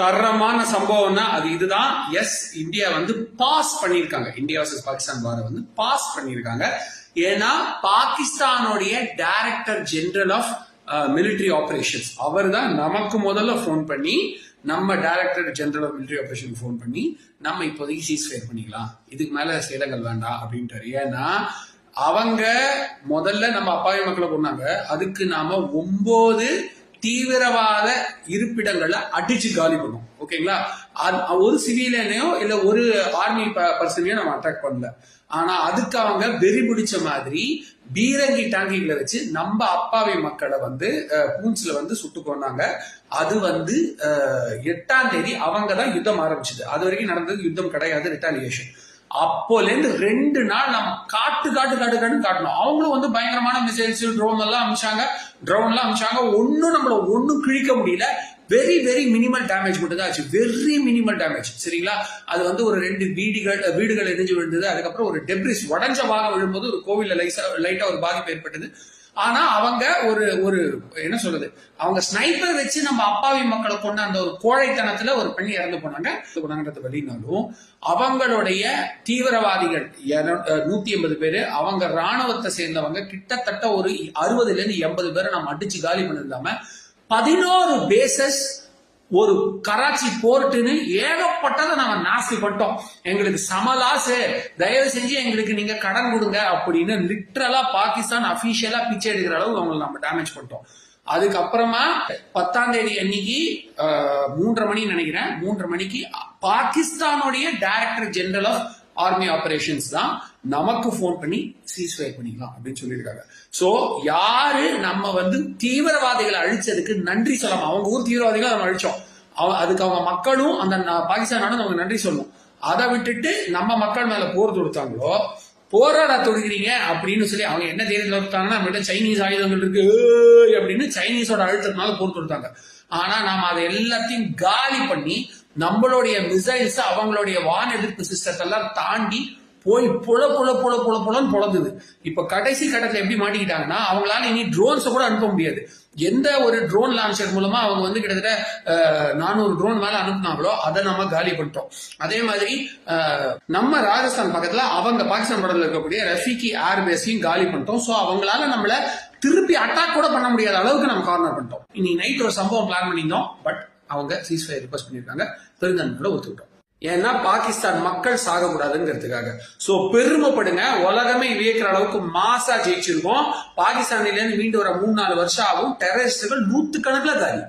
தரமான சம்பவம்னா அது இதுதான். எஸ் இந்தியா வந்து பாஸ் பண்ணியிருக்காங்க. இந்தியா வர்சஸ் பாகிஸ்தான் வார வந்து பாஸ் பண்ணியிருக்காங்க. ஏன்னா பாகிஸ்தானுடைய director general of military operations அவர் தான் நமக்கு முதல்ல ஃபோன் பண்ணி நம்ம director general of military operation phone பண்ணி நம்ம இப்போதைக்கு சீஸ் ஃபயர் பண்ணிக்கலாம். இதுக்கு மேல சேதங்கள் வேண்டாம் அப்படின்ட்டாரு. ஏன்னா அவங்க முதல்ல நம்ம அப்பாவி மக்களை கொண்டாங்க அதுக்கு நாம ஒன்பது தீவிரவாத இருப்பிடங்களை அடிச்சு காலி பண்ணும். ஓகேங்களா? அது- ஒரு சிவிலியனையோ இல்ல ஒரு ஆர்மி பர்சனையோ நம்ம அட்டாக் பண்ணல. ஆனா அதுக்கு அவங்க வெறி பிடிச்ச மாதிரி பீரங்கி டாங்கிகளை வச்சு நம்ம அப்பாவி மக்களை வந்து பூன்ஸ்ல வந்து சுட்டு கொண்டாங்க அது வந்து எட்டாம் தேதி அவங்க தான் யுத்தம் ஆரம்பிச்சது. அது வரைக்கும் நடந்தது யுத்தம் கிடையாது ரிட்டாலியேஷன் அப்போல இருந்து ரெண்டு நாள் நம்ம காட்டு காட்டு காட்டு காட்டுன்னு காட்டணும். அவங்களும் வந்து பயங்கரமான மிசைல்ஸ் ட்ரோன் எல்லாம் அமிச்சாங்க. ட்ரோன் எல்லாம் அமிச்சாங்க. ஒன்னும் நம்மள ஒன்னும் கிழிக்க முடியல. வெரி வெரி மினிமல் டேமேஜ் மட்டும் தான் ஆச்சு. வெரி மினிமல் டேமேஜ் சரிங்களா? அது வந்து ஒரு ரெண்டு வீடுகள் வீடுகள் எரிஞ்சு விழுந்தது. அதுக்கப்புறம் ஒரு டெப்ரிஸ் உடஞ்ச பாகம் விழும்போது ஒரு கோவில்ல லைசா லைட்டா ஒரு பாதிப்பு ஏற்பட்டது. ஆனா அவங்க ஒரு ஒரு என்ன சொல்றது? அவங்க ஸ்னைப்பர் வச்சு நம்ம அப்பாவி மக்களை கொண்ட அந்த ஒரு கோழைத்தனத்துல ஒரு பெண் இறந்து போனாங்க. இறந்து போனாங்கன்றது வெளினாலும் அவங்களுடைய தீவிரவாதிகள் நூத்தி எண்பது பேரு அவங்க ராணுவத்தை சேர்ந்தவங்க கிட்டத்தட்ட ஒரு அறுபதுல இருந்து எண்பது பேரை நம்ம அடிச்சு காலி பண்ணிருந்தாம பதினோரு பேசஸ் ஒரு கராச்சி போர்ட்டுன்னு ஏகப்பட்டதை நம்ம நாஸ்தி பண்ணிட்டோம் எங்களுக்கு சமலாசு தயவு செஞ்சு எங்களுக்கு நீங்க கடன் கொடுங்க அப்படின்னு லிட்ரலா பாகிஸ்தான் அபிஷியலா பிச்சை எடுக்கிற அளவுக்கு அவங்களை நம்ம டேமேஜ் பண்ணிட்டோம். அதுக்கப்புறமா பத்தாம் தேதி அன்னைக்கு மூன்றரை மணி நினைக்கிறேன் மூன்றரை மணிக்கு பாகிஸ்தானுடைய director general of army operations தான் நமக்கு ஃபோன் பண்ணி சீஸ் ஃபயர் பண்ணிக்கலாம் அப்படின்னு சொல்லியிருக்காங்க. ஸோ யாரு நம்ம வந்து தீவிரவாதிகளை அழிச்சதுக்கு நன்றி சொல்லலாம் அவங்க ஊர் தீவிரவாதிகளை நம்ம அழிச்சோம். அதுக்கு அவங்க மக்களும் அந்த பாகிஸ்தானாலும் நமக்கு நன்றி சொல்லணும். அதை விட்டுட்டு நம்ம மக்கள் மேல போர் தொடுத்தாங்களோ போராட தொடுக்கிறீங்க அப்படின்னு சொல்லி அவங்க என்ன தைரியத்தில் தொடுத்தாங்கன்னா நம்மகிட்ட சைனீஸ் ஆயுதங்கள் இருக்கு அப்படின்னு சைனீஸோட அழுத்தத்தினால போர் தொடுத்தாங்க. ஆனா நாம அதை எல்லாத்தையும் காலி பண்ணி நம்மளுடைய மிசைல்ஸ் அவங்களுடைய வான் எதிர்ப்பு சிஸ்டத்தை எல்லாம் தாண்டி போய் புல புல புல புல புலன்னு பொழந்தது இப்ப கடைசி கட்டத்துல எப்படி மாட்டிக்கிட்டாங்கன்னா அவங்களால இனி ட்ரோன்ஸை கூட அனுப்ப முடியாது. எந்த ஒரு ட்ரோன் லான்ச்சர் மூலமா அவங்க வந்து கிட்டத்தட்ட நானூறு ட்ரோன் மேல அனுப்புனாங்களோ அதை நம்ம காலி பண்ணிட்டோம். அதே மாதிரி நம்ம ராஜஸ்தான் பக்கத்துல அவங்க பாகிஸ்தான் படத்துல இருக்கக்கூடிய ரஃபிகி ஏர்பேஸையும் காலி பண்ணிட்டோம். சோ அவங்களால நம்மள திருப்பி அட்டாக் கூட பண்ண முடியாத அளவுக்கு நம்ம கார்னர் பண்ணிட்டோம். இனி நைட் ஒரு சம்பவம் பிளான் பண்ணியிருந்தோம். பட் அவங்க சீஸ்ஃபயர் ரிக்வஸ்ட் பண்ணியிருக்காங்க. பெருந்தன்மையோட ஒத்துக்கிட்டோம் ஏன்னா பாகிஸ்தான் மக்கள் சாகக்கூடாதுங்கிறதுக்காக. சோ பெருமைப்படுங்க. உலகமே வியக்கிற அளவுக்கு மாசா ஜெயிச்சிருக்கோம். பாகிஸ்தானில இருந்து மீண்டு வர மூணு நாலு வருஷம் ஆகும். டெரரிஸ்டுகள் நூத்து கணக்குல காலி.